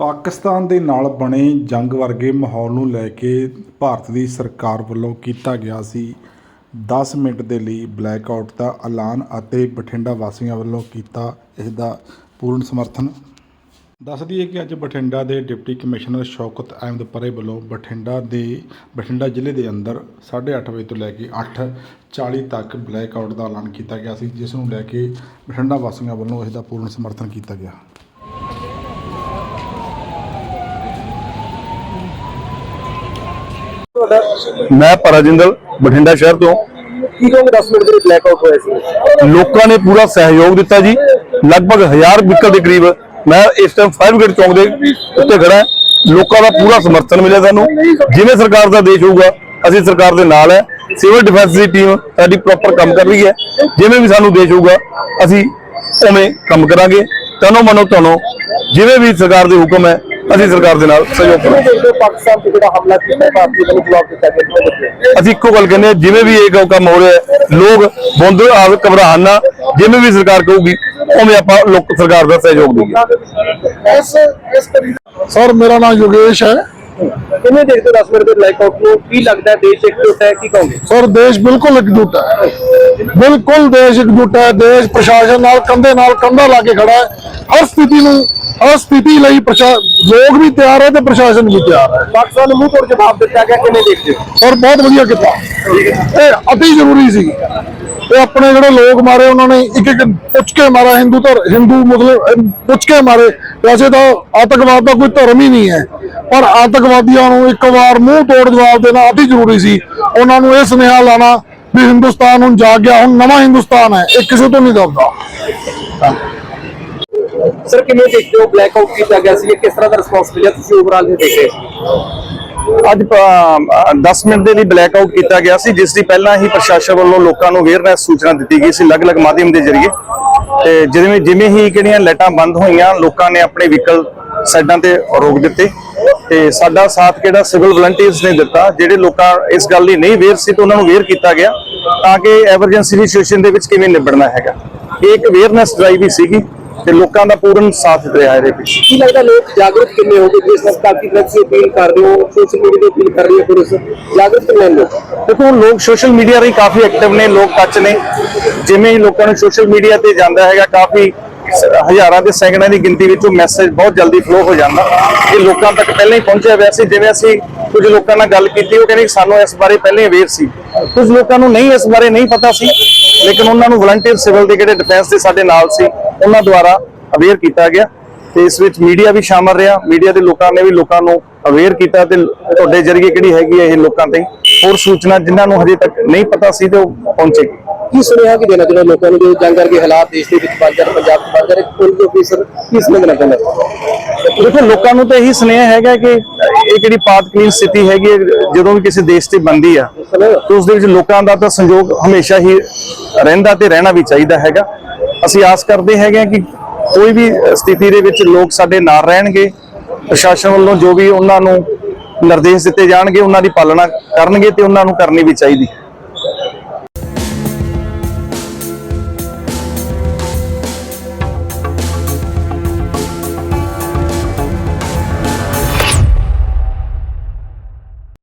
ਪਾਕਿਸਤਾਨ ਦੇ ਨਾਲ ਬਣੇ ਜੰਗ ਵਰਗੇ ਮਾਹੌਲ ਨੂੰ ਲੈ ਕੇ ਭਾਰਤ ਦੀ ਸਰਕਾਰ ਵੱਲੋਂ ਕੀਤਾ ਗਿਆ ਸੀ। 10 ਮਿੰਟ ਦੇ ਲਈ ਬਲੈਕਆਊਟ ਦਾ ਐਲਾਨ ਅਤੇ ਬਠਿੰਡਾ ਵਾਸੀਆਂ ਵੱਲੋਂ ਕੀਤਾ ਇਸ ਦਾ ਪੂਰਨ ਸਮਰਥਨ। ਦੱਸ ਦਈਏ ਕਿ ਅੱਜ ਬਠਿੰਡਾ ਦੇ ਡਿਪਟੀ ਕਮਿਸ਼ਨਰ ਸ਼ੌਕਤ ਅਹਿਮਦ ਪਰੇ ਵੱਲੋਂ ਬਠਿੰਡਾ ਦੇ, ਬਠਿੰਡਾ ਜ਼ਿਲ੍ਹੇ ਦੇ ਅੰਦਰ 8:30 ਵਜੇ ਤੋਂ ਲੈ ਕੇ 8:40 ਤੱਕ ਬਲੈਕਆਊਟ ਦਾ ਐਲਾਨ ਕੀਤਾ ਗਿਆ ਸੀ, ਜਿਸ ਨੂੰ ਲੈ ਕੇ ਬਠਿੰਡਾ ਵਾਸੀਆਂ ਵੱਲੋਂ ਇਸ ਦਾ ਪੂਰਨ ਸਮਰਥਨ ਕੀਤਾ ਗਿਆ। ਮੈਂ ਪਰਾਜਿੰਦਲ ਬਠਿੰਡਾ ਸ਼ਹਿਰ ਤੋਂ। ਕੀ ਕਹੋਗੇ 10 ਮਿੰਟ ਦੇ ਬਲੈਕ ਆਊਟ ਹੋਇਆ ਸੀ? ਲੋਕਾਂ ਨੇ ਪੂਰਾ ਸਹਿਯੋਗ ਦਿੱਤਾ ਜੀ। ਲਗਭਗ 1000 ਵਿਕਲ ਦੇ ਕਰੀਬ ਮੈਂ ਇਸ ਟਾਈਮ ਫਾਇਰ ਗੇਟ ਚੌਂਕ ਦੇ ਉੱਤੇ ਖੜਾ। ਲੋਕਾਂ ਦਾ ਪੂਰਾ ਸਮਰਥਨ ਮਿਲਿਆ ਸਾਨੂੰ। ਜਿਵੇਂ ਸਰਕਾਰ ਦਾ ਦੇਸ਼ ਹੋਊਗਾ ਅਸੀਂ ਸਰਕਾਰ ਦੇ ਨਾਲ ਹੈ। ਸਿਵਲ ਡਿਫੈਂਸ ਦੀ ਟੀਮ ਸਾਡੀ ਪ੍ਰੋਪਰ ਕੰਮ ਕਰ ਰਹੀ ਹੈ। ਜਿਵੇਂ ਵੀ ਸਾਨੂੰ ਦੇਸ਼ ਹੋਊਗਾ ਅਸੀਂ ਉਵੇਂ ਕੰਮ ਕਰਾਂਗੇ। ਤਨੋ ਮਨੋ ਤਨੋ ਜਿਵੇਂ ਵੀ ਸਰਕਾਰ ਦੇ ਹੁਕਮ ਹੈ ਅਸੀਂ ਸਰਕਾਰ ਦੇ ਨਾਲ ਸਹਿਯੋਗ ਕਰਾਂਗੇ। ਪਾਕਿਸਤਾਨ ਤੇ ਜਿਹੜਾ ਹਮਲਾ ਕੀਤਾ ਭਾਰਤੀ ਵੱਲੋਂ ਜਵਾਬ ਦਿੱਤਾ ਗਿਆ? ਅਸੀਂ ਇੱਕੋ ਗੱਲ ਕਹਿੰਦੇ ਹਾਂ ਜਿਵੇਂ ਵੀ ਇਹ ਕੰਮ ਹੋ ਰਿਹਾ ਲੋਕ ਬੁੰਦ ਆਪ ਘਬਰਾਹਣ ਨਾ ਜਿਵੇਂ ਵੀ ਸਰਕਾਰ ਕਹੂਗੀ ਉਵੇਂ ਆਪਾਂ ਲੋਕ ਸਰਕਾਰ ਦਾ ਸਹਿਯੋਗ ਦੇਈਏ। ਸਰ ਮੇਰਾ ਨਾਮ ਯੋਗੇਸ਼ ਹੈ। ਕਿਵੇਂ ਦੇਖਦੇ ਹੋ 10 ਮਿੰਟ ਦੇ ਬਲੈਕ ਆਊਟ ਨੂੰ ਕੀ ਲੱਗਦਾ ਹੈ? ਦੇਸ਼ ਇਕਜੁੱਟ ਹੈ ਕੀ ਕਹੋਗੇ? ਸਰ ਦੇਸ਼ ਬਿਲਕੁਲ ਇਕਜੁੱਟ ਹੈ। ਬਿਲਕੁਲ ਦੇਸ਼ ਇਕਜੁੱਟ ਹੈ। ਦੇਸ਼ ਪ੍ਰਸ਼ਾਸਨ ਨਾਲ ਕੰਧੇ ਨਾਲ ਕੰਧਾ ਲਾ ਕੇ ਖੜਾ ਹੈ। ਹਰ ਸਥਿਤੀ ਨੂੰ ਹਰ ਸਥਿਤੀ ਲਈ ਪ੍ਰਸ਼ਾ ਲੋਕ ਵੀ ਤਿਆਰ ਹੈ ਤੇ ਪ੍ਰਸ਼ਾਸਨ ਵੀ ਤਿਆਰ ਹੈ। ਪਾਕਿਸਤਾਨ ਨੂੰ ਮੂੰਹ ਤੋੜ ਜਵਾਬ ਦਿੱਤਾ ਗਿਆ ਕਿਵੇਂ ਦੇਖਦੇ ਹੋ ਸਰ ਬਹੁਤ ਵਧੀਆ ਕੀਤਾ। ਇਹ ਅਤੀ ਜ਼ਰੂਰੀ ਸੀ। ਇਹ ਆਪਣੇ ਜਿਹੜੇ ਲੋਕ ਮਾਰੇ ਉਹਨਾਂ ਨੇ, ਇੱਕ ਇੱਕ ਪੁੱਛ ਕੇ ਮਾਰਾ, ਹਿੰਦੂ ਧਰ, ਹਿੰਦੂ ਮੁਸਲਿਮ ਪੁੱਛ ਕੇ ਮਾਰੇ। ਵੈਸੇ ਤਾਂ ਆਤੰਕਵਾਦ ਦਾ ਕੋਈ ਧਰਮ ਹੀ ਨਹੀਂ ਹੈ। ਪਰ ਆਤੰਕਵਾਦੀਆਂ ਨੂੰ ਇੱਕ ਵਾਰ ਮੂੰਹ ਤੋੜ ਜਵਾਬ ਦੇਣਾ ਅਤੀ ਜ਼ਰੂਰੀ ਸੀ। ਉਹਨਾਂ ਨੂੰ ਇਹ ਸੁਨੇਹਾ ਲਾਣਾ ਵੀ ਹਿੰਦੁਸਤਾਨ ਹੁਣ ਜਾਗ ਗਿਆ, ਹੁਣ ਨਵਾਂ ਹਿੰਦੁਸਤਾਨ ਹੈ। ਇਹ ਕਿਸੇ ਤੋਂ ਨਹੀਂ ਦਬਦਾ ਸਰ ਕਿਵੇਂ ਦੇਖਦੇ ਹੋ? ਬਲੈਕ ਆਊਟ ਕੀਤਾ ਗਿਆ ਸੀ। ਕਿਸ ਤਰ੍ਹਾਂ ਦਾ ਰਿਸਪੌਂਸ ਮਿਲਿਆ ਤੁਸੀਂ ਓਵਰਆਲ ਇਹ ਦੇਖ ਅੱਜ ਅ, 10 ਮਿੰਟ ਦੇ ਲਈ ਬਲੈਕ ਆਊਟ ਕੀਤਾ ਗਿਆ ਸੀ ਜਿਸ ਦੀ ਪਹਿਲਾਂ ਹੀ ਪ੍ਰਸ਼ਾਸਨ ਵੱਲੋਂ ਲੋਕਾਂ ਨੂੰ ਅਵੇਅਰਨੈਸ ਸੂਚਨਾ ਦਿੱਤੀ ਗਈ ਸੀ ਅਲੱਗ-ਅਲੱਗ ਮਾਧਿਅਮ ਦੇ ਜ਼ਰੀਏ। ਤੇ ਜਿਵੇਂ ਜਿਵੇਂ ਹੀ ਕਿਹੜੀਆਂ ਲਾਈਟਾਂ ਬੰਦ ਹੋਈਆਂ ਲੋਕਾਂ ਨੇ ਆਪਣੇ ਵਹੀਕਲ ਸਾਈਡਾਂ ਤੇ ਰੋਕ ਦਿੱਤੇ। ਤੇ ਸਾਡਾ ਸਾਥ ਕਿਹੜਾ? ਸਿਵਲ ਵਲੰਟੀਅਰਸ ਨੇ ਦਿੱਤਾ ਜਿਹੜੇ ਲੋਕਾਂ ਇਸ ਗੱਲ ਲਈ ਨਹੀਂ ਅਵੇਅਰ ਸੀ ਤਾਂ ਉਹਨਾਂ ਨੂੰ ਅਵੇਅਰ ਕੀਤਾ ਗਿਆ ਤਾਂ ਕਿ ਐਮਰਜੈਂਸੀ ਸਿਚੁਏਸ਼ਨ ਦੇ ਵਿੱਚ ਕਿਵੇਂ ਨਿਬੜਨਾ ਹੈਗਾ। ਇਹ ਇੱਕ ਅਵੇਅਰਨੈਸ ਡਰਾਈਵ ਹੀ ਸੀਗੀ। ਤੇ ਲੋਕਾਂ ਦਾ ਪੂਰਨ ਸਾਥ ਰਿਹਾ ਇਹਦੇ ਵਿੱਚ। ਕੀ ਲੱਗਦਾ ਲੋਕ ਜਾਗਰੂਕ ਕਿੰਨੇ ਹੋ ਗਏ ਜਿਸ ਸਰਕਾਰ ਦੀ ਤਰਫ ਸੇ ਅਪੀਲ ਕਰ ਰਹੇ ਹੋ ਸੋਸ਼ਲ ਮੀਡੀਆ ਤੇ ਅਪੀਲ ਕਰ ਰਹੀ ਹੈ ਪੁਲਿਸ। ਜਾਗਰੂਕ ਕਿੰਨੇ ਲੋਕ? ਦੇਖੋ ਲੋਕ ਸੋਸ਼ਲ ਮੀਡੀਆ ਰਾਹੀਂ ਕਾਫੀ ਐਕਟਿਵ ਨੇ ਲੋਕ ਟੱਚ ਨੇ। ਜਿਵੇਂ ਹੀ ਲੋਕਾਂ ਨੂੰ ਸੋਸ਼ਲ ਮੀਡੀਆ ਤੇ ਜਾਂਦਾ ਹੈਗਾ ਕਾਫੀ ਹਜ਼ਾਰਾਂ ਤੇ ਸੈਂਕੜਿਆਂ ਦੀ ਗਿਣਤੀ ਵਿੱਚ ਉਹ ਮੈਸੇਜ ਬਹੁਤ ਜਲਦੀ ਫਲੋ ਹੋ ਜਾਂਦਾ। ਇਹ ਲੋਕਾਂ ਤੱਕ ਪਹਿਲਾਂ ਹੀ ਪਹੁੰਚਿਆ ਹੋਇਆ ਸੀ ਜਿਵੇਂ ਅਸੀਂ ਕੁਝ ਲੋਕਾਂ ਨਾਲ ਗੱਲ ਕੀਤੀ ਉਹ ਕਹਿੰਦੇ ਸਾਨੂੰ ਇਸ ਬਾਰੇ ਪਹਿਲਾਂ ਹੀ ਅਵੇਅਰ ਸੀ। ਕੁਝ ਲੋਕਾਂ ਨੂੰ ਨਹੀਂ ਇਸ ਬਾਰੇ ਨਹੀਂ ਪਤਾ ਸੀ ਲੇਕਿਨ ਉਹਨਾਂ ਨੂੰ ਵਲੰਟੀਅਰ ਸਿਵਲ ਦੇ ਜਿਹੜੇ ਡਿਫੈਂਸ ਦੇ ਸਾਡੇ ਨਾਲ ਸੀ ਉਹਨਾਂ ਦੁਆਰਾ ਅਵੇਅਰ ਕੀਤਾ ਗਿਆ ਤੇ ਇਸ ਵਿੱਚ ਮੀਡੀਆ ਵੀ ਸ਼ਾਮਲ ਰਿਹਾ। ਮੀਡੀਆ ਦੇ ਲੋਕਾਂ ਨੇ ਵੀ ਲੋਕਾਂ ਨੂੰ ਅਵੇਅਰ ਕੀਤਾ ਤੇ ਤੁਹਾਡੇ ਜਰੀਏ ਕਿਹੜੀ ਹੈਗੀ ਹੈ ਇਹ ਲੋਕਾਂ ਤੇ। ਹੋਰ ਸੂਚਨਾ ਜਿਨ੍ਹਾਂ ਨੂੰ ਹਜੇ ਤੱਕ ਨਹੀਂ ਪਤਾ ਸੀ ਤੇ ਉਹ ਪਹੁੰਚੇਗੀ ਕੀ ਸੁਨੇਹਾ ਕਿ ਦੇਣਾ ਜਿਹੜਾ ਲੋਕਾਂ ਨੂੰ? ਜੋ ਜੰਗ ਕਰਕੇ ਹਾਲਾਤ ਦੇਸ਼ ਦੇ ਵਿੱਚ ਜਾਣ ਪੰਜਾਬ ਚ ਜਾਣ ਇੱਕ ਪੁਲਿਸ ਅਫੀਸਰ ਕੀ ਸੁਨੇਹਾ ਦੇਣਾ ਚਾਹੁੰਦਾ ਦੇਖੋ ਲੋਕਾਂ ਨੂੰ ਤਾਂ ਇਹੀ ਸੁਨੇਹਾ ਹੈਗਾ ਕਿ ਇਹ ਜਿਹੜੀ ਪਾਤਕਲੀਨ ਸਥਿਤੀ ਹੈਗੀ ਹੈ, ਜਦੋਂ ਵੀ ਕਿਸੇ ਦੇਸ਼ ਤੇ ਬਣਦੀ ਆ ਤਾਂ ਉਸ ਦੇ ਵਿੱਚ ਲੋਕਾਂ ਦਾ ਤਾਂ ਸੰਯੋਗ ਹਮੇਸ਼ਾ ਹੀ ਰਹਿੰਦਾ ਤੇ ਰਹਿਣਾ ਵੀ ਚਾਹੀਦਾ ਹੈਗਾ। ਅਸੀਂ ਆਸ ਕਰਦੇ ਹੈਗੇ ਹਾਂ ਕਿ ਕੋਈ ਵੀ ਸਥਿਤੀ ਦੇ ਵਿੱਚ ਲੋਕ ਸਾਡੇ ਨਾਲ ਰਹਿਣਗੇ, ਪ੍ਰਸ਼ਾਸਨ ਵੱਲੋਂ ਜੋ ਵੀ ਉਹਨਾਂ ਨੂੰ ਨਿਰਦੇਸ਼ ਦਿੱਤੇ ਜਾਣਗੇ, ਉਹਨਾਂ ਦੀ ਪਾਲਣਾ ਕਰਨਗੇ ਤੇ ਉਹਨਾਂ ਨੂੰ ਕਰਨੀ ਵੀ ਚਾਹੀਦੀ।